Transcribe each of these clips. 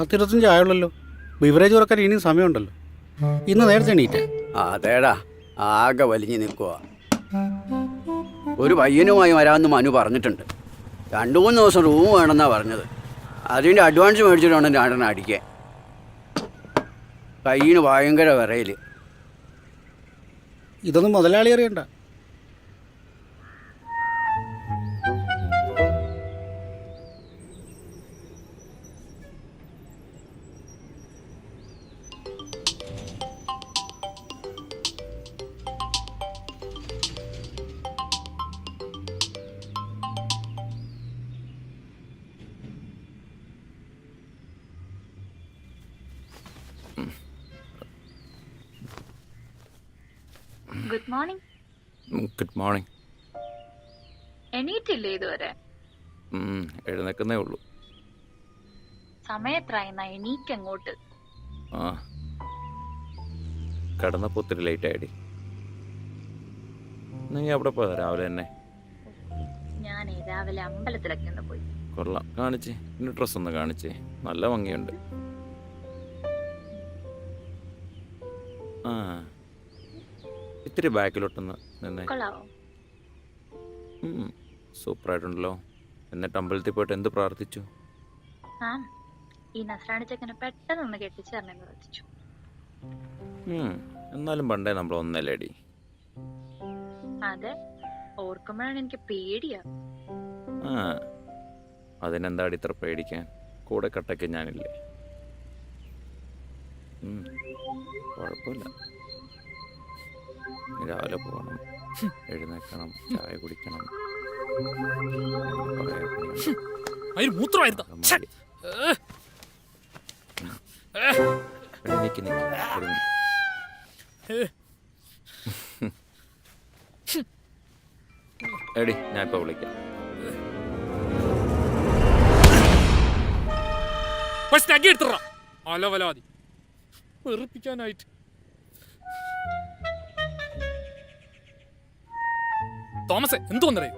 പത്തിരുപത്തഞ്ച് ആയുള്ളല്ലോ. ബിവറേജ് ഉറക്കാൻ ഇനിയും സമയമുണ്ടല്ലോ. ഇന്ന് നേരത്തെ എണീറ്റ. അതേടാ. ആകെ വലിഞ്ഞു നിൽക്കുക ഒരു പയ്യനുമായി വരാമെന്ന് മനു പറഞ്ഞിട്ടുണ്ട്. രണ്ടു മൂന്ന് ദിവസം റൂം വേണമെന്നാ പറഞ്ഞത്. അതിന്റെ അഡ്വാൻസ് മേടിച്ചിട്ടാണ് രണ്ടെണ്ണം അടിക്കാൻ. കയ്യിന് ഭയങ്കര വിറയിൽ ഇതൊന്നും മുതലാളി അറിയണ്ട. ഗുഡ് മോർണിംഗ് ഗുഡ് മോർണിംഗ് എണീറ്റില്ലേ ഇതുവരെ? എഴുന്നേക്കുന്നേ ഉള്ളൂ. സമയത്രായെന്നാ എണീക്കങ്ങോട്ട് ആ കടന്നപ്പോ ഒത്തിരി ലേറ്റ് ആയിടി. നീ അവിടെ പോയതാ രാവിലെ തന്നെ? ഞാൻ രാവിലെ അമ്പലത്തിലൊക്കെ ഒന്ന് പോയി. കൊള്ളാം. കാണിച്ചേ ഡ്രസ്സ് ഒന്ന് കാണിച്ചേ. നല്ല ഭംഗിയുണ്ട്. ഇത്തിരി ബാക്കിലോട്ടൊന്ന് നിന്നേ. കൊള്ളാവോ? ആയിട്ടുണ്ടല്ലോ സൂപ്പറായിട്ടുണ്ടല്ലോ. എന്നിട്ട് അമ്പലത്തിൽ പോയിട്ട് എന്ത് പ്രാർത്ഥിച്ചു? ഈ നസ്രാണി ചെക്കനെ പെട്ടെന്ന് എന്നാലും പണ്ടേ നമ്മൾ ഒന്നല്ലേടി. അതെ ഓർക്കുമ്പോഴാണ് എനിക്ക് പേടിയാ. അതിനെന്താടി ഇത്ര പേടിക്കാൻ? കൂടെ കട്ടയ്ക്ക് ഞാനില്ലേ. കുഴപ്പമില്ല. രാവിലെ പോകണം എഴുന്നേക്കണം ചായ കുടിക്കണം. എടി, ഞാൻ ഇപ്പൊ വിളിക്കാം. എടുത്തിട അലവലാതി. വെറുപ്പിക്കാനായിട്ട്. തോമസേ എന്തു വന്നടേ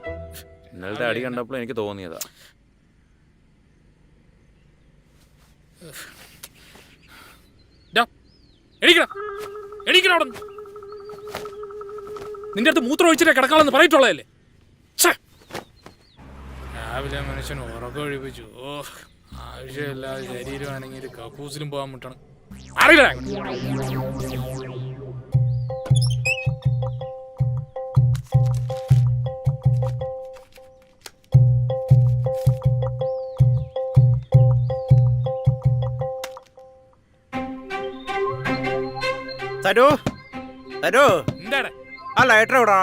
ഇന്നലത്തെ അടി കണ്ടപ്പോൾ എനിക്ക് തോന്നിയതാ. നിന്റെ അടുത്ത് മൂത്രം ഒഴിച്ചിട്ട് കിടക്കാളെന്ന് പറയിട്ടുള്ളതല്ലേ? ഛെ. രാവിലെ മനുഷ്യൻ ഉറക്കം ഒഴിപ്പിച്ചു. ഓ ആവശ്യമില്ലാതെ ശരീരമാണെങ്കിൽ കക്കൂസിലും പോകാൻ മുട്ടണം. അറിയില്ല തരൂ. തരൂ. എന്താണ്? ആ ലൈറ്റർ എവിടാ?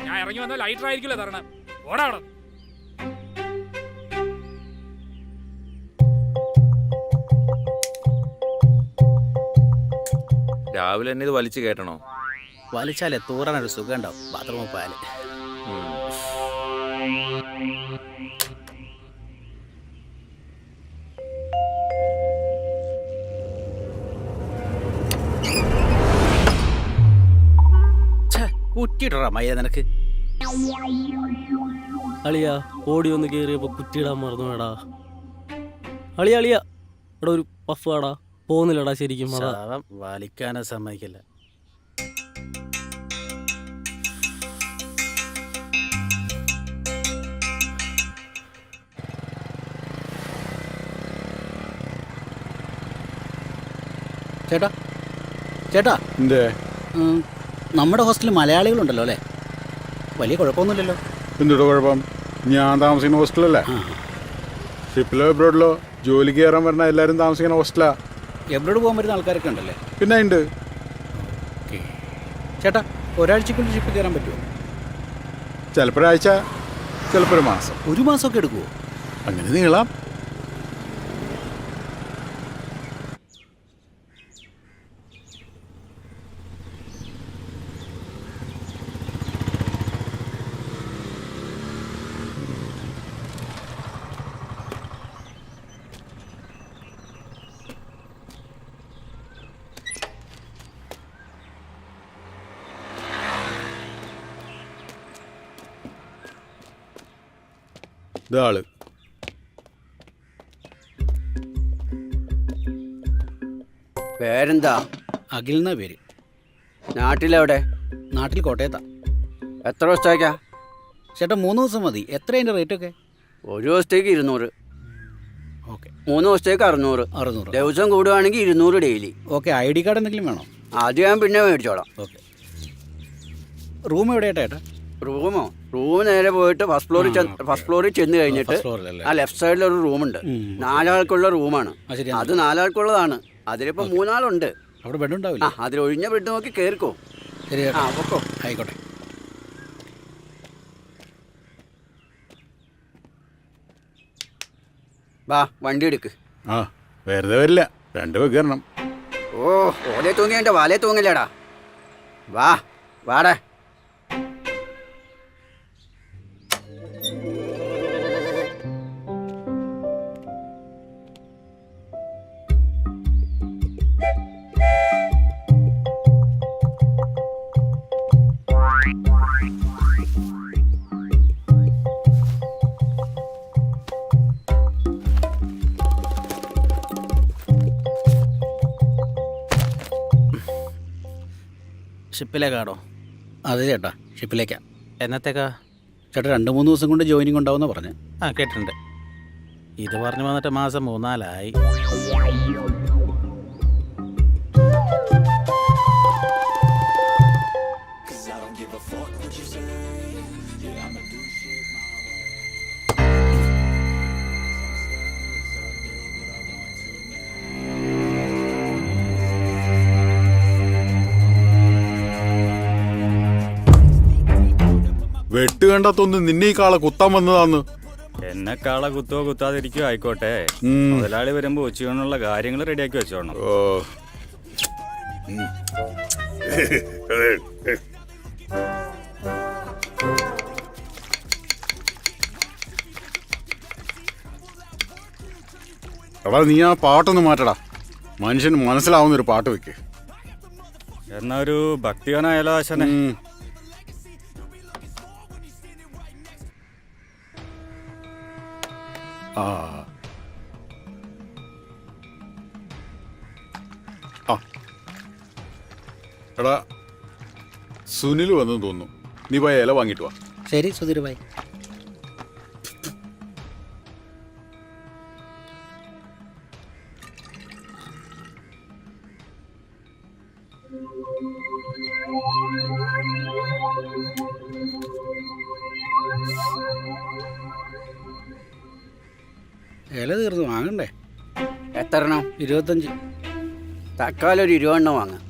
ഞാൻ ഇറങ്ങി വന്ന ലൈറ്റർ ആയിരിക്കില്ല തരണം? ഓടാ അവിടെ. രാവിലെ തന്നെ ഇത് വലിച്ചു കേട്ടണോ വലിച്ചാലേ തൂറാനൊരു സുഖം ഉണ്ടാവും. ബാത്റൂമിൽ പോയാൽ. ഉം. മയ മയ്യ നിനക്ക്. അളിയ ഓടി ഒന്ന് കയറിയപ്പോ കുറ്റിയിടാൻ മറന്നു വേടാ അളിയ അളിയ. ഇവിടെ ഒരു പഫ് ആടാ പോകുന്നില്ലടാ ശരിക്കും അതാ ശവം വലിക്കാനോ സമ്മതിക്കില്ല. ചേട്ടാ ചേട്ടാ. എന്തേ? നമ്മുടെ ഹോസ്റ്റലിൽ മലയാളികളുണ്ടല്ലോ അല്ലേ? വലിയ കുഴപ്പമൊന്നുമില്ലല്ലോ. എന്തുട്ടോ കുഴപ്പം? ഞാൻ താമസിക്കുന്ന ഹോസ്റ്റലല്ലേ. ഷിപ്പിലോ എബ്രോഡിലോ ജോലിക്ക് കയറാൻ വരുന്ന എല്ലാവരും താമസിക്കുന്ന ഹോസ്റ്റലാ. എബ്രോഡ് പോകാൻ വരുന്ന ആൾക്കാരൊക്കെ ഉണ്ടല്ലേ? പിന്നെ ഉണ്ട്. ചേട്ടാ ഒരാഴ്ചക്കുള്ളിൽ ഷിപ്പ് കയറാൻ പറ്റുമോ? ചിലപ്പോഴാഴ്ച ചിലപ്പോൾ ഒരു മാസം. ഒരു മാസമൊക്കെ എടുക്കുമോ അങ്ങനെ നീളാം. ഇതാൾ പേരെന്താ? അഖിൽ എന്നാ പേര്. നാട്ടിലെവിടെ? നാട്ടിൽ കോട്ടയത്താ. എത്ര ദിവസത്തേക്കാ? ചേട്ടാ മൂന്ന് ദിവസം മതി. എത്ര അതിന്റെ റേറ്റൊക്കെ? ഒരു ദിവസത്തേക്ക് ഇരുന്നൂറ്. ഓക്കെ. മൂന്ന് ദിവസത്തേക്ക് അറുന്നൂറ്. അറുന്നൂറ്. ദിവസം കൂടുവാണെങ്കിൽ ഇരുന്നൂറ് daily. Okay I D card എന്തെങ്കിലും വേണോ? ആദ്യം ഞാൻ പിന്നെ മേടിച്ചോളാം. ഓക്കെ. റൂം എവിടെയായിട്ടാ ഏട്ടാ റൂമോ? റൂം നേരെ പോയിട്ട് ഫസ്റ്റ് ഫ്ലോറിൽ ഫസ്റ്റ് ഫ്ലോറിൽ ചെന്ന് കഴിഞ്ഞിട്ട് ആ ലെഫ്റ്റ് സൈഡിൽ ഒരു റൂമുണ്ട്. നാലാൾക്കുള്ള റൂമാണ് ആ അത് നാലാൾക്കുള്ളതാണ്. അതിലിപ്പോ മൂന്നാളുണ്ട്. അവിടെ ബെഡ് ആ ഉണ്ടാവില്ല അതിൽ ഒഴിഞ്ഞ ബെഡ് നോക്കി കേറിക്കോ. ശരി ആ പൊക്കോ. ആയിക്കോട്ടെ. വാ വണ്ടി എടുക്ക്. ആ വെറുതെ വരില്ല. രണ്ട് വെക്കണം കയറണം. ഓ ഓലെ തൂങ്ങി എന്റെ വാലേ തൂങ്ങില്ലടാ. വാ വാടേ. ഷിപ്പിലേക്കാടോ അതെ ചേട്ടാ ഷിപ്പിലേക്കാ. എന്നത്തേക്കാ? ചേട്ടാ രണ്ട് മൂന്ന് ദിവസം കൊണ്ട് ജോയിനിങ് ഉണ്ടാവുമെന്ന് പറഞ്ഞു. ആ കേട്ടിട്ടുണ്ട്. ഇത് പറഞ്ഞു വന്നിട്ട് മാസം മൂന്നാലായി. വെട്ട് നിന്നെ ഈ കാള കുത്താൻ വന്നതാന്ന്. എന്നെ കാള കുത്തോ കുത്താതിരിക്കോ ആയിക്കോട്ടെ. മുതലാളി വരുമ്പോ ഉച്ചയോണുള്ള കാര്യങ്ങൾ റെഡിയാക്കി വെച്ചോണം. എടാ നീ ആ പാട്ടൊന്ന് മാറ്റടാ. മനുഷ്യന് മനസ്സിലാവുന്ന ഒരു പാട്ട് വെക്ക്. എന്നാ ഒരു ഭക്തിഗാനായാലോ ആശാനെ? ആ. എടാ സുനിൽ വന്നെന്ന് തോന്നുന്നു. നീ പോയ ഇല വാങ്ങിട്ട് വാ. ശരി സുധീർ ഭായി. ഇരുപത്തഞ്ച്. തക്കാലം ഒരു ഇരുപതെണ്ണം വാങ്ങാം.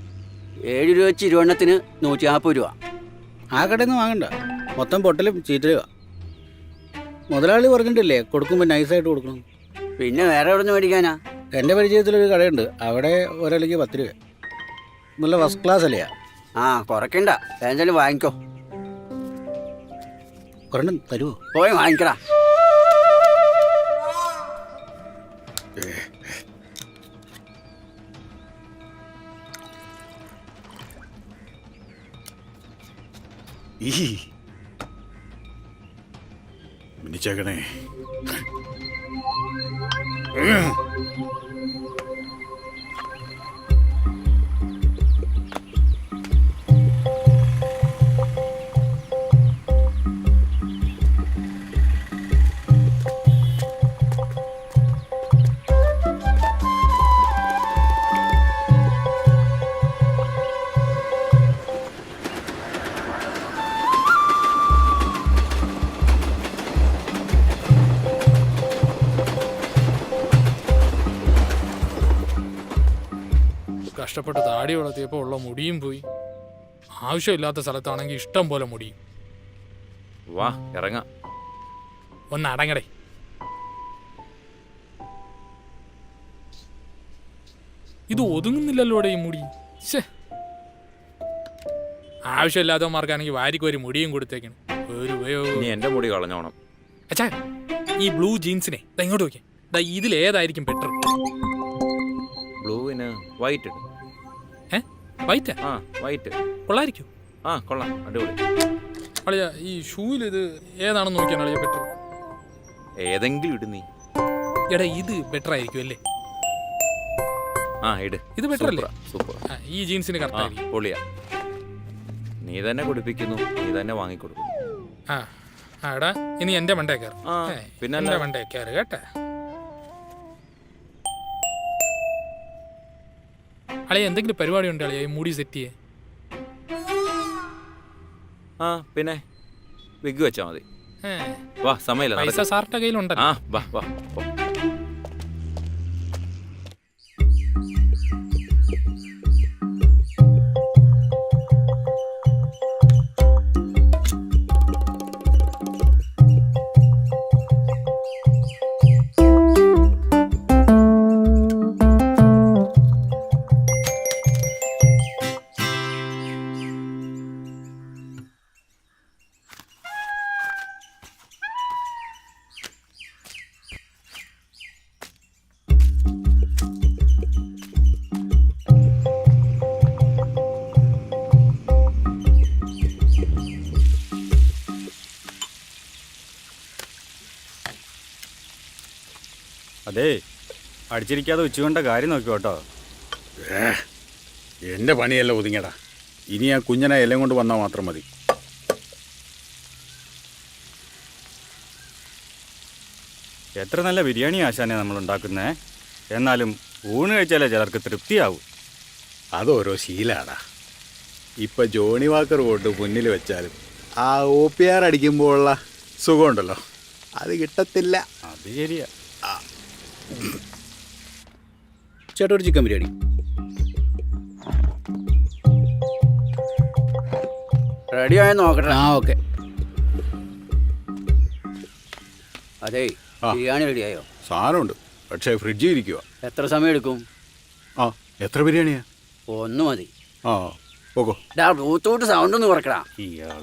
ഏഴ് രൂപ വെച്ച് ഇരുപെണ്ണത്തിന് നൂറ്റി നാൽപ്പത് രൂപ. ആ കടയിൽ നിന്ന് വാങ്ങണ്ട. മൊത്തം പൊട്ടലും ചീറ്റലുക മുതലാളി പറഞ്ഞിട്ടില്ലേ കൊടുക്കുമ്പോൾ നൈസായിട്ട് കൊടുക്കണം. പിന്നെ വേറെ എവിടെ നിന്ന് മേടിക്കാനാ? എന്റെ പരിചയത്തിലൊരു കടയുണ്ട്. അവിടെ ഒരലയ്ക്ക് പത്ത് രൂപ. നല്ല ഫസ്റ്റ് ക്ലാസ് അല്ലേ? ആ കുറയ്ക്കണ്ട. എന്തായാലും വാങ്ങിക്കോ. ഒരെണ്ണം തരുമോ പോയി വാങ്ങിക്കടാ. いい。ミニチュアがねうん。കഷ്ടപ്പെട്ട് താടി വളർത്തിയപ്പോൾ ഉള്ള മുടിയും പോയി. ആവശ്യമില്ലാത്ത സ്ഥലത്താണെങ്കിൽ ഇഷ്ടം പോലെ മുടിയും വാ ഇറങ്ങാം. ഒന്ന് അടങ്ങടേ. ഇത് ഒതുങ്ങുന്നില്ലല്ലോടെ ഈ മുടി. ശ്ശേ. ആവശ്യമില്ലാത്തവന്മാർക്കാണെങ്കിൽ ഒരു മുടിയും കൊടുത്തേക്കണം. ഒരു ഉപയോഗം എന്റെ മുടി കളഞ്ഞോണം. അച്ഛാ ഈ ബ്ലൂ ജീൻസിനെ ദാ ഇങ്ങോട്ട് നോക്കിയാ. ദാ ഇതിൽ ഏതായിരിക്കും ബെറ്റർ. ബ്ലൂവിന് വൈറ്റ് ഇടും. വൈറ്റ്? ആ വൈറ്റ്. കൊള്ളായിരിക്കും. ആ കൊള്ളാം. അടിപൊളി. അളിയ ഈ ഷൂവിൽ ഇത് ഏതാണെന്ന് നോക്കിയാണ് അളിയ ബെറ്റർ ഏതെങ്കിലും ഇട് നീ. എടാ ഇത് ബെറ്റർ ആയിരിക്കും അല്ലേ? ആ ഇട്. ഇത് ബെറ്റർ അല്ലേ? സൂപ്പർ. ഈ ജീൻസിന് ആ കറക്റ്റായിരിക്കും പൊളിയാ. നീ തന്നെ കുടിപ്പിക്കുന്നു നീ തന്നെ വാങ്ങിക്കൊടുക്കുന്നു. ആ ആ ആടാ ഇനി എന്റെ മണ്ടേ കയറി. ആ, പിന്നല്ല. എന്റെ മണ്ടേ കയറി കേട്ടെ. അളിയ എന്തെങ്കിലും പരിപാടി ഉണ്ട് അളിയ? ഈ മുടി സെറ്റ് ചെയ്യേ. ആ പിന്നെ വിഗ് വെച്ചാ മതി. ഏ, വാ സമയമില്ല പൈസ നടക്ക്. സാറിന്റെ കയ്യിലുണ്ടല്ലോ. ആ വാ വാ പോ. അതേ അടിച്ചിരിക്കാതെ ഉച്ചകൊണ്ട കാര്യം നോക്കി കേട്ടോ. എന്റെ പണിയല്ല ഒതുങ്ങടാ ഇനി ആ കുഞ്ഞനെ എല്ലാം കൊണ്ട് വന്നാൽ മാത്രം മതി. എത്ര നല്ല ബിരിയാണി ആശാനെ നമ്മൾ ഉണ്ടാക്കുന്നേ? എന്നാലും ഊണ് കഴിച്ചാലേ ചിലർക്ക് തൃപ്തിയാവും. അതോരോ ശീലാടാ. ഇപ്പൊ ജോണി വാക്കർ വോട്ട് മുന്നിൽ വെച്ചാലും ആ ഒ പി ആർ അടിക്കുമ്പോഴുള്ള സുഖമുണ്ടല്ലോ. അത് കിട്ടത്തില്ല. അത് ശരിയാ. ചേട്ടാ ഒരു ചിക്കൻ ബിരിയാണി. റെഡി ആയ നോക്കട്ടെ. ആ ഓക്കെ. അതെ ആ. ബിരിയാണി റെഡിയായോ സാധനമുണ്ട്. പക്ഷേ ഫ്രിഡ്ജിൽ ഇരിക്കുക എത്ര സമയം എടുക്കും? ആ എത്ര ബിരിയാണിയാ? ഒന്ന് മതി. ആ പോകോ ഡാ ബ്ലൂടൂത്ത് സൗണ്ട് ഒന്ന് കുറക്കടാ. ഇയാൾ.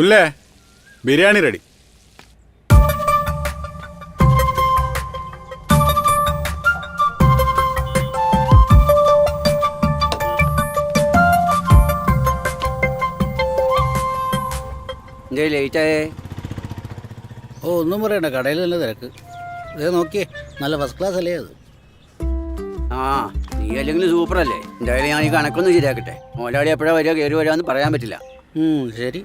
സുല്ലേ ബിരിയാണി റെഡി. എന്തേ ലേറ്റായേ? ഓ ഒന്നും പറയണ്ട. കടയിൽ നല്ല തിരക്ക്. ഇത് നോക്കിയേ നല്ല ഫസ്റ്റ് ക്ലാസ് അല്ലേ അത്? ആ നീ അല്ലെങ്കിൽ സൂപ്പർ അല്ലേ? എന്തായാലും ഞാൻ ഈ കണക്കൊന്ന് ശരിയാക്കട്ടെ. മോലാളി എപ്പോഴാണ് വരിക കയറി വരാമെന്ന് പറയാൻ പറ്റില്ല. ശരി.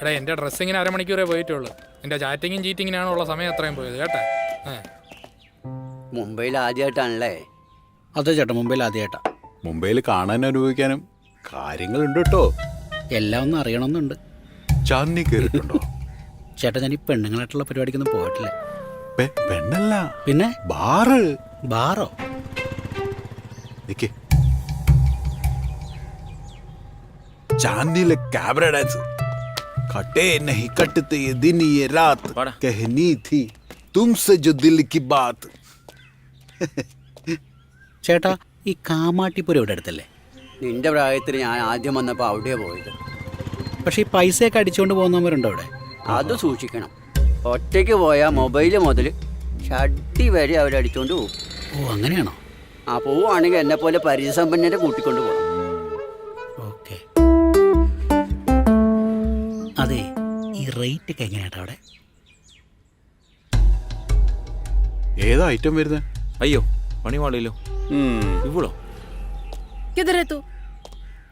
എടാ എന്റെ ഡ്രസ്സിങ്ങിന് അരമണിക്കൂറേ പോയിട്ടുള്ളൂ. എന്റെ ചാറ്റിങ്ങും ചീറ്റിങ്ങിനാണ് ഉള്ള സമയം അത്രയും പോയത് കേട്ടാ? മുംബൈയിൽ ആദ്യമായിട്ടാണല്ലേ? അതെ ചേട്ടാ മുംബൈയിൽ ആദ്യമായിട്ടാ. മുംബൈയിൽ കാണാൻ അനുഭവിക്കാനും കാര്യങ്ങളുണ്ട് കേട്ടോ. എല്ലാം ഒന്നും അറിയണമെന്നുണ്ട്. ചാന്നി കയറിയിട്ടുണ്ടോ ചേട്ടാ ഞാൻ ഈ പെണ്ണുങ്ങളായിട്ടുള്ള പരിപാടിക്കൊന്നും പോയിട്ടില്ല. പെണ്ണല്ല. പിന്നെ? ബാറ്. ബാറോ? ചാന്നിയിലെ ക്യാബറ ഡാൻസ്. डांस कटे नहीं कटते ये दिन ये रात बड़ा। कहनी थी तुमसे जो दिल की बात ചേട്ടാ ഈ കാമാട്ടിപ്പുരം ഇവിടെ അടുത്തല്ലേ നിന്റെ പ്രായത്തിൽ ഞാൻ ആദ്യം വന്നപ്പോൾ അവിടെയാ പോയത് പക്ഷേ ഈ പൈസയൊക്കെ അടിച്ചുകൊണ്ട് പോകുന്നവരുണ്ടോ അവിടെ അത് സൂക്ഷിക്കണം ഒറ്റയ്ക്ക് പോയാൽ മൊബൈല് മുതൽ ഷഡ്ഡി വരെ അവരടിച്ചോണ്ട് പോകും ഓ അങ്ങനെയാണോ ആ പോവുകയാണെങ്കിൽ എന്നെ പോലെ പരിചയസമ്പന്നരെ കൂട്ടിക്കൊണ്ട് പോകണം റേറ്റ് ഒക്കെ എങ്ങനെയാട്ടാ അവിടെ ഏതാ ഐറ്റം വരുന്നത് അയ്യോ പണി പാടില്ലോ ഇവളോ किधर है तू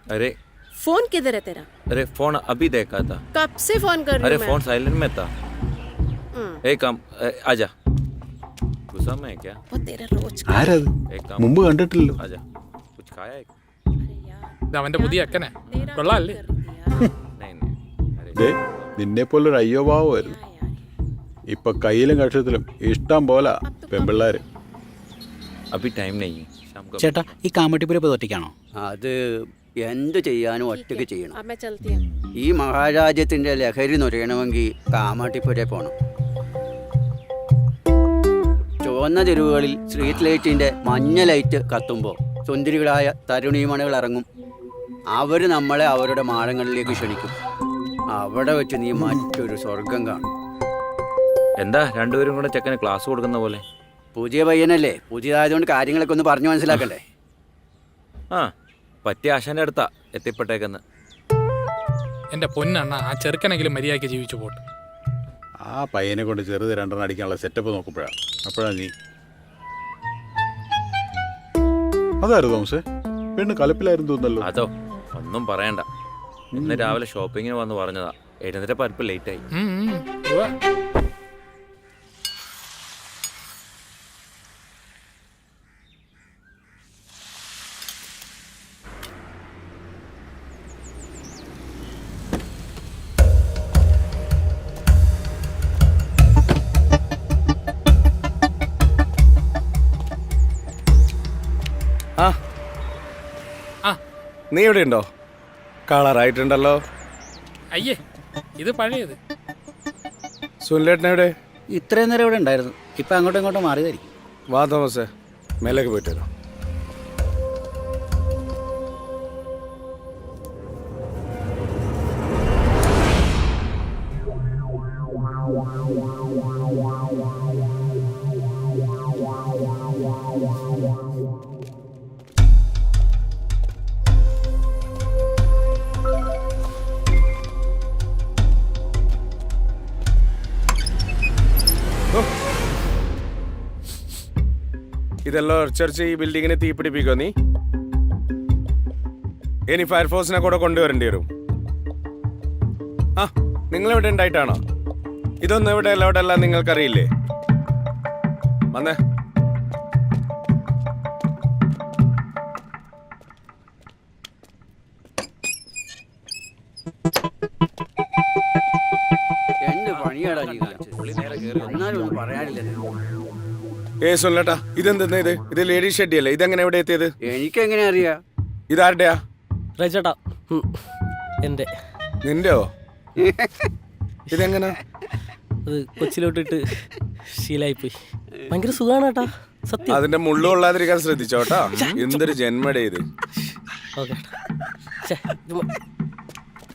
अरे फोन किधर है तेरा अरे फोन अभी देखा था कब से फोन कर रही अरे हूँ मैं फोन साइलेंट में था हम्म, एक काम अ, आजा गुस्सा में है क्या वो तेरा रोज का ആരത് एक काम മുമ്പ് കണ്ടിട്ടില്ലല്ലോ आजा कुछ खाया है अरे यार ഇത് അവന്റെ പുതിയ അക്കനെ तेरा കൊള്ളാല്ലേ कर दिया नहीं नहीं अरे ദേ നിന്നെപ്പോലൊരു അയ്യോ ഭാവമായിരുന്നു ഇപ്പൊ കയ്യിലും കക്ഷത്തിലും ഇഷ്ടം പോലെ പെമ്പിള്ളാര്. അപ്പൊ ടൈം ചേട്ടാ ഈ കാമട്ടിപ്പുര ഒറ്റയ്ക്കാണോ? അത് എന്ത് ചെയ്യാനും ഒറ്റയ്ക്ക് ചെയ്യണം. ഈ മഹാരാജ്യത്തിന്റെ ലഹരി നുരയണമെങ്കിൽ കാമട്ടിപ്പുര പോണം. ചുവന്ന തെരുവുകളിൽ സ്ട്രീറ്റ് ലൈറ്റിന്റെ മഞ്ഞ ലൈറ്റ് കത്തുമ്പോൾ സുന്ദരികളായ തരുണീമണികൾ ഇറങ്ങും. അവർ നമ്മളെ അവരുടെ മാളങ്ങളിലേക്ക് ക്ഷണിക്കും. അവിടെ വെച്ച് നീ മറ്റൊരു സ്വർഗം കാണും. എന്താ രണ്ടുപേരും കൂടെ ചെക്കന് ക്ലാസ് കൊടുക്കുന്ന പോലെ? പുതിയ പയ്യനല്ലേ? പുതിയതായതുകൊണ്ട് കാര്യങ്ങളൊക്കെ ഒന്ന് പറഞ്ഞു മനസ്സിലാക്കണ്ടേ? ആ പറ്റിയ ആശാന്റെ അടുത്താ എത്തിപ്പെട്ടേക്കെന്ന്. എന്റെ പൊന്നണ്ണ ആ ചെറുക്കനെങ്കിലും മര്യാദയ്ക്ക് ജീവിച്ചു പോട്ടെ. ആ പയ്യനെ കൊണ്ട് ചെറുത് രണ്ടെണ്ണം അടിക്കാനുള്ള സെറ്റപ്പ് നോക്കുമ്പോഴാണ് അപ്പോഴാണ് നീ. അതായിരുന്നു തോമസേ. പെണ്ണ് കലപ്പിലായിരുന്നു തോന്നല്ലോ അതോ ഒന്നും പറയണ്ട. ഇന്ന് രാവിലെ ഷോപ്പിങ്ങിന് വന്ന് പറഞ്ഞതാ. എഴുന്നേറ്റ പരിപ്പ് ലേറ്റ് ആയി. നീ എവിടെയുണ്ടോ? ഉണ്ടോ കളറായിട്ടുണ്ടല്ലോ. അയ്യേ ഇത് പഴയത്. സുനിലേട്ടൻ എവിടെ ഇത്രയും നേരം ഇവിടെ ഉണ്ടായിരുന്നു. ഇപ്പൊ അങ്ങോട്ടും ഇങ്ങോട്ടും മാറിയതായിരിക്കും. വാ തോമസേ. മേലേക്ക് പോയിട്ട് വരാം. ഇതെല്ലാം ഉറച്ചറിച്ച് ഈ ബിൽഡിങ്ങിനെ തീപിടിപ്പിക്കോ നീ? ഇനി ഫയർഫോഴ്സിനെ കൂടെ കൊണ്ടുവരേണ്ടി വരും. ആ നിങ്ങൾ ഇവിടെ ഉണ്ടായിട്ടാണോ? ഇതൊന്നും ഇവിടെ അല്ല നിങ്ങൾക്കറിയില്ലേ? വന്നേ. ഏ സൊല്ലട്ടാ ഇതെന്തെന്നാ ഇത്? ഇത് ലേഡീസ് ഷെഡ്ഡി അല്ലേ ഇതെങ്ങനെ എവിടെ എത്തിയത്? എനിക്കെങ്ങനെ അറിയാ? ഇതാരുടെയാ? റൈച്ചേട്ടാ എന്റെ. നിന്റെയോ? ഇതെങ്ങനെ? അത് കൊച്ചിലോട്ടിട്ട് ശീലായിപ്പോയി. ഭയങ്കര സുഖമാണ് കേട്ടാ സത്യം. അതിന്റെ മുള്ളു കൊള്ളാതിരിക്കാൻ ശ്രദ്ധിച്ചോട്ടാ എന്തൊരു ജന്മടേ ഇത്.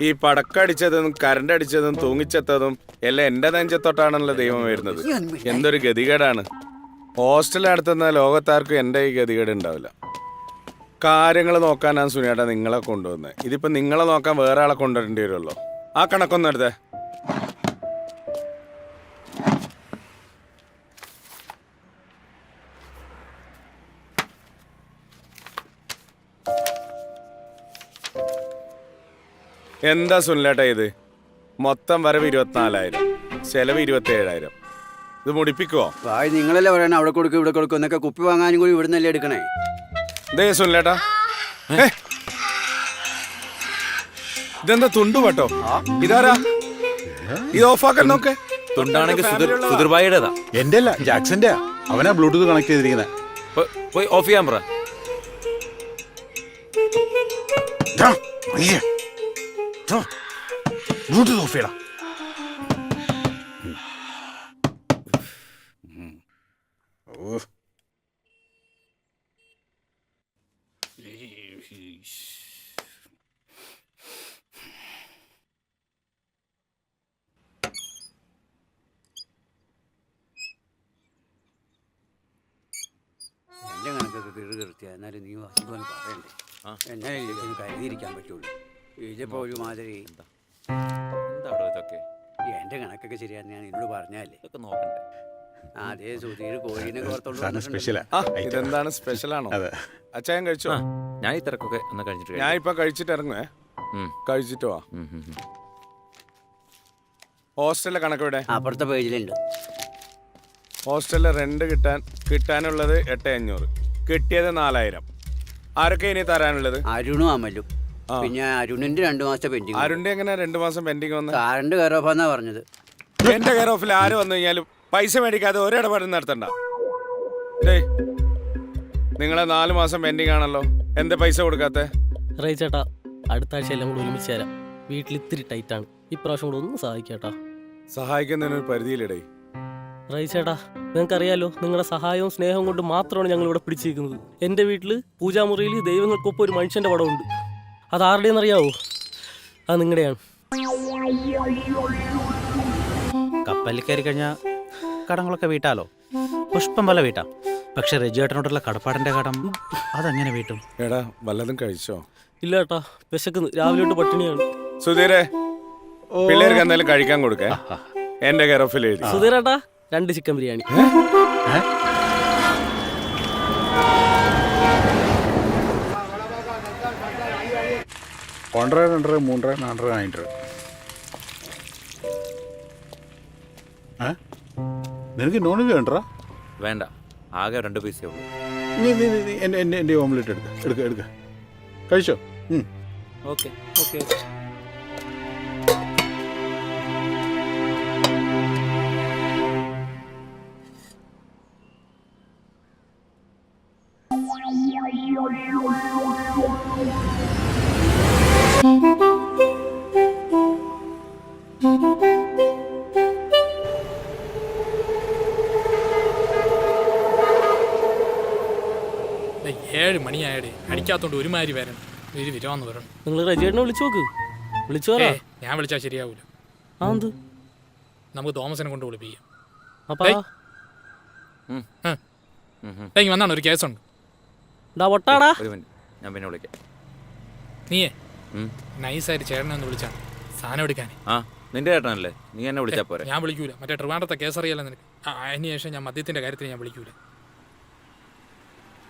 ഈ പടക്കടിച്ചതും കരണ്ട് അടിച്ചതും തൂങ്ങിച്ചെത്തതും എല്ലാം എന്റെ നെഞ്ചത്തോട്ടാണല്ലോ ദൈവം വരുന്നത്. എന്തൊരു ഗതികേടാണ്. ഹോസ്റ്റൽ നടത്തുന്ന ലോകത്താർക്കും എന്റെ ഈ ഗതികേട് ഉണ്ടാവില്ല കാര്യങ്ങൾ നോക്കാനാണ് സുനിയേട്ടാ നിങ്ങളെ കൊണ്ടുവന്നത് ഇതിപ്പോൾ നിങ്ങളെ നോക്കാൻ വേറെ ആളെ കൊണ്ടുവരേണ്ടി വരുമല്ലോ ആ കണക്കൊന്നും എടുത്തേ. എന്താ സുനിലേട്ടാ ഇത്? മൊത്തം വരവ് ഇരുപത്തിനാലായിരം. ചെലവ് ഇരുപത്തി ഏഴായിരം ഇത് മുടിപ്പിക്കുവോ? ഭായ് നിങ്ങളല്ലേ പറയണ അവിടെ കൊടുക്കും ഇവിടെ കൊടുക്കും എന്നൊക്കെ കുപ്പി വാങ്ങാനും കൂടി ഇവിടുന്നല്ലേ എടുക്കണേ? ദേ സുനിലേട്ടാ. ഏ? ഇതെന്താ തുണ്ടു കേട്ടോ? ഇതാരാ? ഇത് ഓഫാക്കാൻ നോക്കേ. തുണ്ടാണെങ്കിൽ സുധീർ സുധീർബായിയുടേതാ എന്റെ അല്ല ജാക്സന്റെ. അവനാ ബ്ലൂടൂത്ത് കണക്ട് ചെയ്തിരിക്കുന്നത് പോ- പോയി ഓഫ് ചെയ്യാൻ പറ. ബ്ലൂടൂത്ത് ഓഫ് ചെയ്യണം എന്റെ കണക്കൊക്കെ കിറു കീർത്തിയ എന്നാലും നീ വസ്തുത പറയണ്ടേ എന്നാലേ ഇതിന് കരുതിയിരിക്കാൻ പറ്റുള്ളൂ ഇതിപ്പോ ഒരുമാതിരി എന്താ? അവിടെ ഇതൊക്കെ? എന്റെ കണക്കൊക്കെ ശരിയാ ഞാൻ ഇന്നോട് പറഞ്ഞല്ലേ ഇതൊക്കെ നോക്കണ്ടേ? അതേ സുധീർ കോഴിനെ കോർത്തോണ്ട് സ്പെഷ്യലാ ആ. ഇതെന്താണ് സ്പെഷ്യൽ ആണോ? അതെ. അച്ചായൻ കഴിച്ചോ? ആ ഞാൻ ഈ തിരക്കൊക്കെ ഒന്ന് കഴിഞ്ഞിട്ട് ഞാൻ. ഇപ്പൊ കഴിച്ചിട്ട് ഇറങ്ങുവേ. ഉം, കഴിച്ചിട്ട് വാ. ഉം, ഉം, ഉം. ഹോസ്റ്റലിലെ കണക്ക് ഇവിടെ അപ്പുറത്തെ പേജിലുണ്ട്. ഹോസ്റ്റലിലെ റെന്റ് കിട്ടാൻ കിട്ടാനുള്ളത് എട്ട് അഞ്ഞൂറ്. കിട്ടിയത് നാലായിരം. ആരൊക്കെ ഇനി തരാനുള്ളത്? അരുണും അമലും. പിന്നെ അരുണിന്റെ രണ്ടു മാസത്തെ പെൻഡിങ് അരുണിന്റെ എങ്ങനെ രണ്ടു മാസം പെൻഡിങ് വന്ന്? ഓഫ് എന്നാ പറഞ്ഞത്. എന്റെ കെയർ ഓഫിൽ ആര് വന്നു കഴിഞ്ഞാലും പൈസ മേടിക്കാതെ ഒരിടപാട് നടത്തണ്ട. നിങ്ങളെ നാല് മാസം പെൻഡിങ് ആണല്ലോ. എന്താ പൈസ കൊടുക്കാത്തെ? ചേട്ടാ അടുത്ത ആഴ്ച എല്ലാം കൂടി ഒരുമിച്ച് തരാം. വീട്ടിൽ ഇത്തിരി ടൈറ്റ് ആണ്. ഇപ്രാവശ്യം കൂടെ ഒന്ന് സഹായിക്കാട്ടാ. സഹായിക്കുന്നതിന് ഒരു റൈ ചേട്ടാ നിങ്ങൾക്കറിയാലോ നിങ്ങളുടെ സഹായവും സ്നേഹവും കൊണ്ട് മാത്രമാണ് ഞങ്ങൾ ഇവിടെ പിടിച്ചിരിക്കുന്നത്. എന്റെ വീട്ടിൽ പൂജാമുറിയിൽ ദൈവങ്ങൾക്കൊപ്പം ഒരു മനുഷ്യന്റെ പടമുണ്ട്. അത് ആരുടെയെന്ന് അറിയാവോ അത് നിങ്ങളുടെയാണ്. കപ്പലിൽ കയറി കഴിഞ്ഞാൽ കടങ്ങളൊക്കെ വീട്ടാലോ? പുഷ്പം പോലെ വീട്ടാം. പക്ഷെ രജുവേട്ടനോടുള്ള കടപ്പാടിന്റെ കടം അതെങ്ങനെ വീട്ടും? എടാ വല്ലതും കഴിച്ചോ? ഇല്ല ഏട്ടാ വിശക്കുന്നു. രാവിലെ തൊട്ട് പട്ടിണിയാണ്. സുധീരെ പിള്ളേർക്ക് എന്തായാലും കഴിക്കാൻ കൊടുക്കേ. എന്റെ കെറോഫിൽ എഴുതി സുധീരേട്ടാ രണ്ട് ചിക്കൻ ബിരിയാണി. ഒന്നര രണ്ടര മൂന്നര നാലര നാലര ഏ? നിനക്ക് നോൺ വെജ് വേണ്ടടാ? വേണ്ട. ആകെ രണ്ട് പീസേ ഉള്ളൂ. നീ നീ നീ- എന്റെ എന്റെ എന്റെ ഓംലെറ്റ് എടുക്ക എടുക്ക എടുക്ക. കഴിച്ചോ. ഓക്കെ ഓക്കെ ദേ, ഏഴ് മണിയായടേ. അടിക്കാത്തോണ്ട് ഒരുമാതിരി വരണം. ഒരു വിരാന്ന് പറയണം നിങ്ങൾ റജിയേട്ടനെ വിളിച്ചു നോക്ക്. വിളിച്ചു പറ. ഏ ഞാൻ വിളിച്ചാൽ ശരിയാവൂല. ആ എന്ത്? നമുക്ക് തോമസിനെ കൊണ്ട് വിളിപ്പിക്കാം. അപ്പാ. ഡേയ്. ഡേയ്, ഇങ്ങ് വന്നാണ് ഒരു കേസുണ്ട്. ഡാ വട്ടാടാ ഒരു മിനിറ്റ്. ഞാൻ പിന്നെ വിളിക്കാം. നീയേ. ഉം. നൈസായിട്ട് ചേട്ടനെ ഒന്ന് വിളിച്ചാണ് സാധനം എടുക്കാൻ ആ നിന്റെ ചേട്ടനല്ലേ? നീ എന്നെ വിളിച്ചാ പോരെ. ഞാൻ വിളിക്കൂല. മറ്റേ ട്രിവാൻഡത്തെ കേസ് അറിയാലോ നിനക്ക്? അതിനുശേഷം അതിന് ശേഷം ഞാൻ മദ്യത്തിന്റെ കാര്യത്തിൽ ഞാൻ വിളിക്കൂല.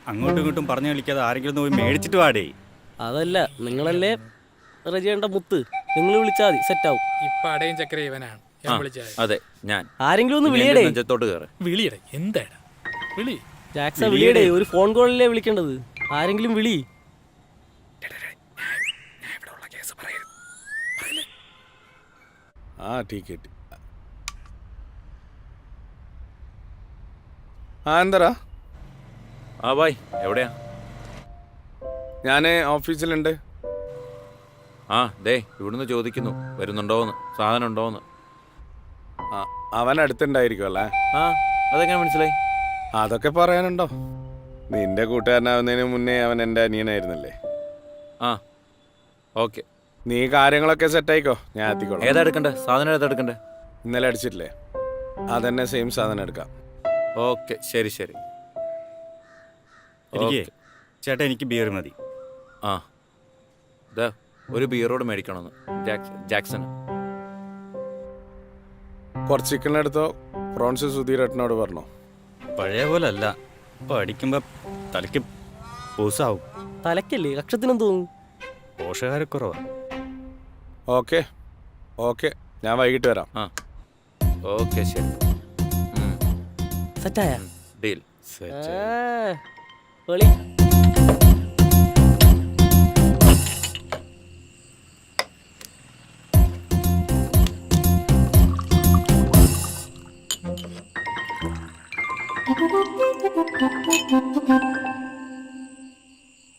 അങ്ങോട്ടും ഇങ്ങോട്ടും പറഞ്ഞു വിളിക്കാതെ ആരെങ്കിലും പോയി മേടിച്ചിട്ട് വാടേ അതല്ല നിങ്ങളല്ലേ റജിയേണ്ട മുത്ത്. നിങ്ങൾ വിളിച്ചാൽ മതി സെറ്റ് ആവും. ഇപ്പൊ അടയും ചക്കര ഇവനാണ്. ഞാൻ ആ, വിളിച്ചത് അതെ ഞാൻ. ആരെങ്കിലും ഒന്ന് വിളിയടേ. നെഞ്ചത്തോട്ട് കയറി വിളിയടേ എന്താടാ? വിളി. ജാക്സ വിളിയടേ ഒരു ഫോൺ കോളിലേ വിളിക്കേണ്ടത്? ആരെങ്കിലും വിളി. ആ ടിക്കറ്റ് ആ ആ ബായ്. എവിടെയാ? ഞാൻ ഓഫീസിലുണ്ട്. ആ ദേ ഇവിടുന്ന് ചോദിക്കുന്നു. വരുന്നുണ്ടോന്ന്. സാധനം ഉണ്ടോന്ന്. ആ അവൻ അടുത്തുണ്ടായിരിക്കും അല്ലേ? ആ അതെങ്ങനെ മനസ്സിലായി? അതൊക്കെ പറയാനുണ്ടോ? നിന്റെ കൂട്ടുകാരനാവുന്നതിന് മുന്നേ അവൻ എന്റെ അനിയനായിരുന്നല്ലേ? ആ ഓക്കെ. നീ കാര്യങ്ങളൊക്കെ സെറ്റ് ആയിക്കോ ഞാൻ എത്തിക്കോളാം. ഏതാ എടുക്കണ്ടേ? സാധനം ഏതാ എടുക്കണ്ടേ? ഇന്നലെ അടിച്ചിട്ടില്ലേ? അതന്നെ സെയിം സാധനം എടുക്കാം. ഓക്കെ ശരി ശരി. എനിക്ക് ഓക്കേ. ചേട്ടാ എനിക്ക് ബിയർ മതി. ആ. ഇതാ ഒരു ബിയറോട് മേടിക്കണമെന്ന്. ജാക്സൺ ജാക്സൺ കുറച്ച് ചിക്കൻ എടുത്തോ? പ്രോൺസ് സുധീരേട്ടനോട് പറഞ്ഞോ. പഴയ പോലെ അല്ല ഇപ്പൊ അടിക്കുമ്പോ തലക്ക് പൂസാവും. തലക്കല്ലേ കക്ഷത്തിനും തോന്നും പോഷകാരക്കുറവാ ഓക്കെ. ഓക്കെ. ഞാൻ വൈകിട്ട് വരാം. ആ. ഓക്കെ ശരി. സെറ്റായ? ഡീൽ. സെറ്റ്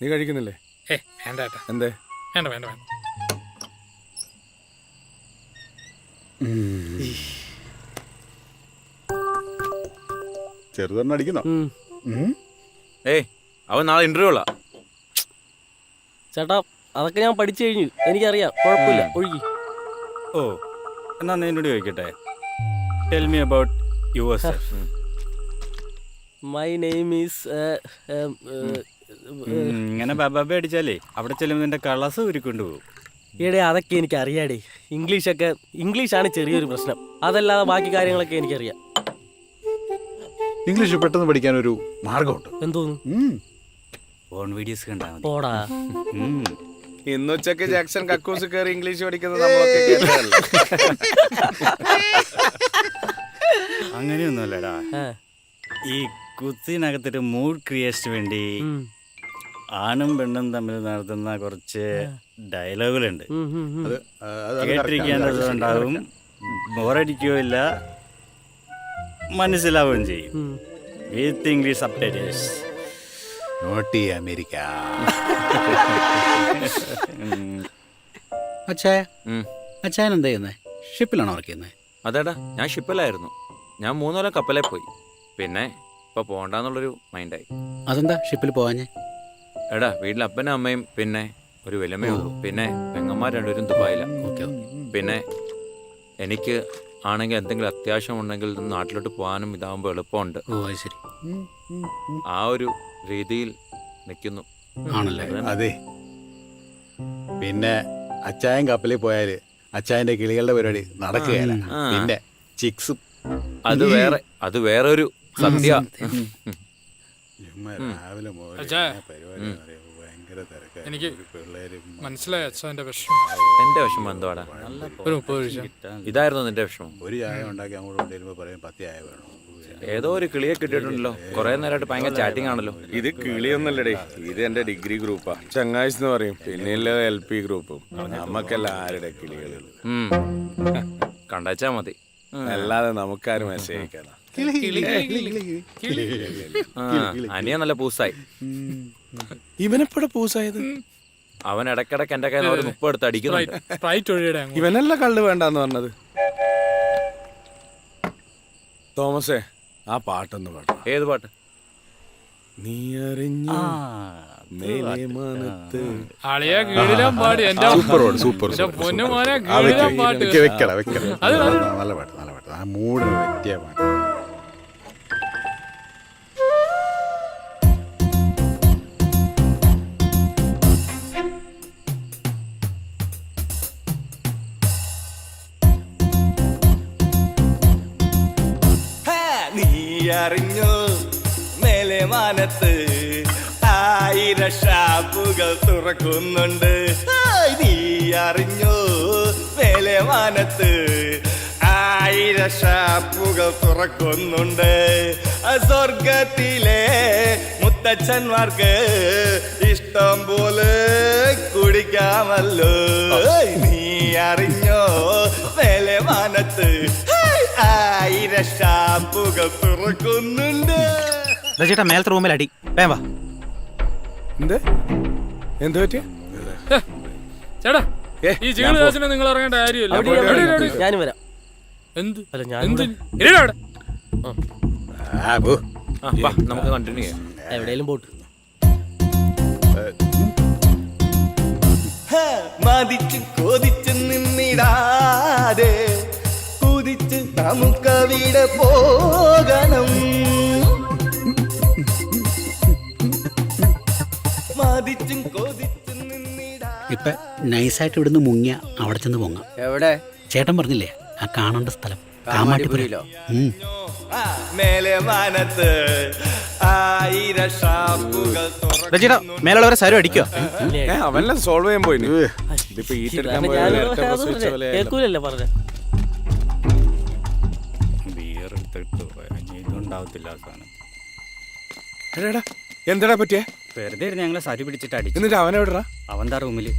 നീ കഴിക്കുന്നില്ലേ? എന്തേ? വേണ്ട വേണ്ട വേണ്ട. ചെറുതെണ്ണ അടിക്കുന്നോ. ഏയ് അവൻ നാളെ ഇന്റർവ്യൂ ഉള്ള ചേട്ടാ അതൊക്കെ ഞാൻ പഠിച്ചു കഴിഞ്ഞു. എനിക്കറിയാം. കുഴപ്പമില്ല. ഒഴുകി. ഓ എന്നാ എന്നോട് ചോദിക്കട്ടെ? Tell me about yourself my name is ഇങ്ങനെ ബബാബ അടിച്ചാലേ അവിടെ ചെല്ലുമ്പോൾ നിന്റെ കളസ് ഉരുക്കൊണ്ട് പോകും. ഈടെ അതൊക്കെ എനിക്ക് അറിയാടേ ഇംഗ്ലീഷ് ആണ് ചെറിയൊരു പ്രശ്നം. അതല്ലാതെ ബാക്കി കാര്യങ്ങളൊക്കെ എനിക്കറിയാം. ഇംഗ്ലീഷ് പെട്ടെന്ന് പഠിക്കാൻ ഒരു മാർഗമുണ്ട് എന്തോന്നു. ഫോൺ വീഡിയോസ് കണ്ടാൽ മതി. പോടാ. ഇന്നുച്ചക്ക് ജാക്സൺ കക്കൂസ് കയറി ഇംഗ്ലീഷ് പഠിക്കുന്നത് നമ്മളൊക്കെ കേട്ടതല്ലേ? അങ്ങനെയൊന്നുമല്ലടാ. ഈ കുത്തിനകത്തൊരു മൂഡ് ക്രിയേഷന് വേണ്ടി ആണും പെണ്ണും തമ്മിൽ നടത്തുന്ന കുറച്ച് ഡയലോഗുകളുണ്ട്. ഉം, ബോറടിക്കുകയോ ഇല്ല അത് ആ, അത് അത് correct ആണ്. കേട്ടിരിക്കേണ്ടതുണ്ടാവും ബോറടിക്കുകയില്ല മനസ്സിലാവുകയും ചെയ്യും. With English subtitles naughty America അച്ഛായ. അച്ഛായൻ എന്താ ചെയ്യുന്നത് ഷിപ്പിലാണോ വർക്ക് ചെയ്യുന്നത് അതേടാ ഞാൻ ഷിപ്പിലായിരുന്നു. ഞാൻ മൂന്ന് കൊല്ലം കപ്പലിൽ പോയി. പിന്നെ ഇപ്പൊ പോണ്ടെന്നുള്ളൊരു മൈൻഡായി അതെന്താ ഷിപ്പിൽ പോവാഞ്ഞേ? എടാ വീട്ടിൽ അപ്പനും അമ്മയും പിന്നെ ഒരു വിലമേ ഉള്ളൂ. പിന്നെ പെങ്ങന്മാർ രണ്ടുപേരും ദുബായില. ഓക്കെ പിന്നെ എനിക്ക് ആണെങ്കിൽ എന്തെങ്കിലും അത്യാവശ്യം ഉണ്ടെങ്കിൽ നാട്ടിലോട്ട് പോകാനും ഇതാകുമ്പോൾ എളുപ്പമുണ്ട്. ഓ അത് ശരി. ആ ഒരു രീതിയിൽ നിൽക്കുന്നു. ആണല്ലേ? അതെ. പിന്നെ അച്ചായൻ കപ്പലിൽ പോയാൽ അച്ചായന്റെ കിളികളുടെ പരിപാടി നടക്കുകയല്ല. പിന്നെ ചിക്സും. അത് വേറെ അത് വേറെ ഒരു ചുമ്മാ രാവിലെ? ഭയങ്കര. എനിക്ക് മനസ്സിലായി അച്ഛൻ എന്റെ വിഷമം. എന്റെ വിഷമം എന്തുവാടാ? ഒരു മുപ്പത് ഇതായിരുന്നു നിന്റെ വിഷമം. ഒരു ചായ ഉണ്ടാക്കി അങ്ങോട്ട് കൊണ്ടുവരുമ്പോ പറയും പത്ത് ചായ വേണം? ഏതോ ഒരു കിളിയെ കിട്ടിയിട്ടുണ്ടല്ലോ. കുറെ നേരമായിട്ട് ഭയങ്കര ചാറ്റിംഗ് ആണല്ലോ. ഇത് കിളിയൊന്നല്ലടേ. ഇത് എന്റെ ഡിഗ്രി ഗ്രൂപ്പാ. ചങ്ങാഴ്ച എന്ന് പറയും. പിന്നെ എൽ പി ഗ്രൂപ്പും. നമുക്കെല്ലാം ആരുടെ കിളികളും? കണ്ടാച്ചാ മതി. അല്ലാതെ നമുക്കാരും മെസ്സേജ് അയക്കാനാ അനിയ നല്ല പൂസായി. ഇവനെപ്പോഴെ പൂസായത്? അവൻ ഇടക്കിടക്ക് എന്റെ കയ്യിൽ ഒരു മുപ്പ് എടുത്ത് ഒഴിയുടെ ഇവനല്ല കള്ള് വേണ്ടെന്ന് പറഞ്ഞത്. തോമസേ ആ പാട്ടൊന്ന് പാട്ട് ഏത് പാട്ട്? നീ അറിഞ്ഞു നല്ല പാട്ട് നല്ല പാട്ട് ആ മൂടിന് പറ്റിയ അറിഞ്ഞു. മേലെ മാനത്ത് ആയിര ഷാപ്പുകൾ തുറക്കുന്നുണ്ട്. നീ അറിഞ്ഞു. മേലെ മാനത്ത് ആയിര ഷാപ്പുകൾ തുറക്കുന്നുണ്ട്. ആ സ്വർഗത്തിലെ മുത്തച്ഛന്മാർക്ക് ഇഷ്ടം പോലെ കുടിക്കാമല്ലോ. നീ അറിഞ്ഞോ. മേലെ മാനത്ത് ആയിരം ഷാമ്പുകൾ തുറക്കുന്നുണ്ട്. ചേട്ടാ മേലത്തെ റൂമിൽ അടി. വേം വാ. എന്ത്? എന്ത് പറ്റിയ ചേട്ടാ ഈ കേസിന് നിങ്ങൾ ഇറങ്ങേണ്ട കാര്യമില്ല. ഞാൻ വരാം. എന്ത്? അല്ല ഞാൻ എന്ത്? ഇരിടാ അവിടെ. ആ. പോ. ആ, നമുക്ക് കണ്ടിന്യൂ ചെയ്യാം. എവിടെയെങ്കിലും പോട്ട്. മതിച്ച് കൊതിച്ച് നിന്നിടാതെ നമുക്കവിടെ പോകണം. മതിച്ചും കൊതിച്ചും നിന്നിടാ. ഇപ്പൊ നൈസായിട്ട് ഇവിടുന്ന് മുങ്ങിയ അവിടെ ചെന്ന് പൊങ്ങാം. എവിടെ? ചേട്ടൻ പറഞ്ഞില്ലേ ആ കാണേണ്ട സ്ഥലം കാമാട്ടിപ്പുരയിലോ ആ, മേലെ മാനത്ത് ആയിരം ഷാപ്പുകൾ ചേട്ടാ മേലുള്ളവരെ സാരം അടിക്കോ? അവനെല്ലാം സോൾവ് ചെയ്യാൻ പോയി ഇതിപ്പോ ആയല്ലോ. കേൾക്കൂലല്ലേ പറഞ്ഞ. എടാ, എടാ, എന്താടാ പറ്റിയേ? വെറുതെ ഇരുന്ന് ഞങ്ങളെ സരി പിടിച്ചിട്ട് അടിച്ചു. എന്നിട്ട് അവനെവിടാ അവന്താ റൂമിൽ.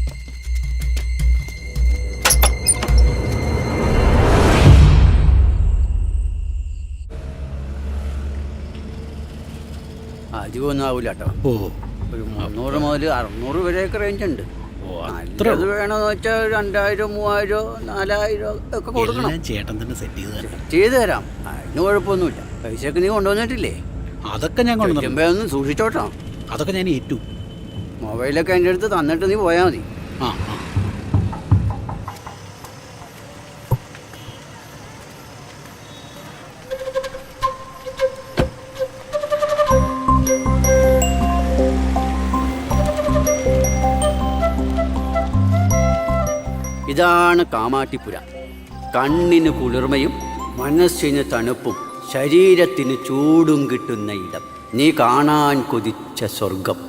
അധികമൊന്നും ആവില്ല കേട്ടോ. ഓ. ഒരു മുന്നൂറ് മുതൽ അറുന്നൂറ് വരെയൊക്കെ റേഞ്ച് ഉണ്ട്. നല്ലത് വേണമെന്ന് വെച്ചാൽ രണ്ടായിരം മൂവായിരം നാലായിരം ഒക്കെ കൊടുക്കണം. ചേട്ടൻ തന്നെ സെറ്റ് ചെയ്ത് തരാം. ചെയ്തു തരാം. അതിന് കുഴപ്പമൊന്നുമില്ല. പൈസയൊക്കെ നീ കൊണ്ടുവന്നിട്ടില്ലേ? അതൊക്കെ ഞാൻ കൊണ്ടുവന്നു ഒന്ന് സൂക്ഷിച്ചോട്ടോ. അതൊക്കെ ഞാൻ ഏറ്റു. മൊബൈലൊക്കെ എന്റെ അടുത്ത് തന്നിട്ട് നീ പോയാൽ മതി. ആ ആ. ഇതാണ് കാമാട്ടിപ്പുര. കണ്ണിന് കുളിർമയും മനസ്സിന് തണുപ്പും. ശരീരത്തിന് ചൂടും കിട്ടുന്ന ഇടം. നീ കാണാൻ കൊതിച്ച സ്വർഗം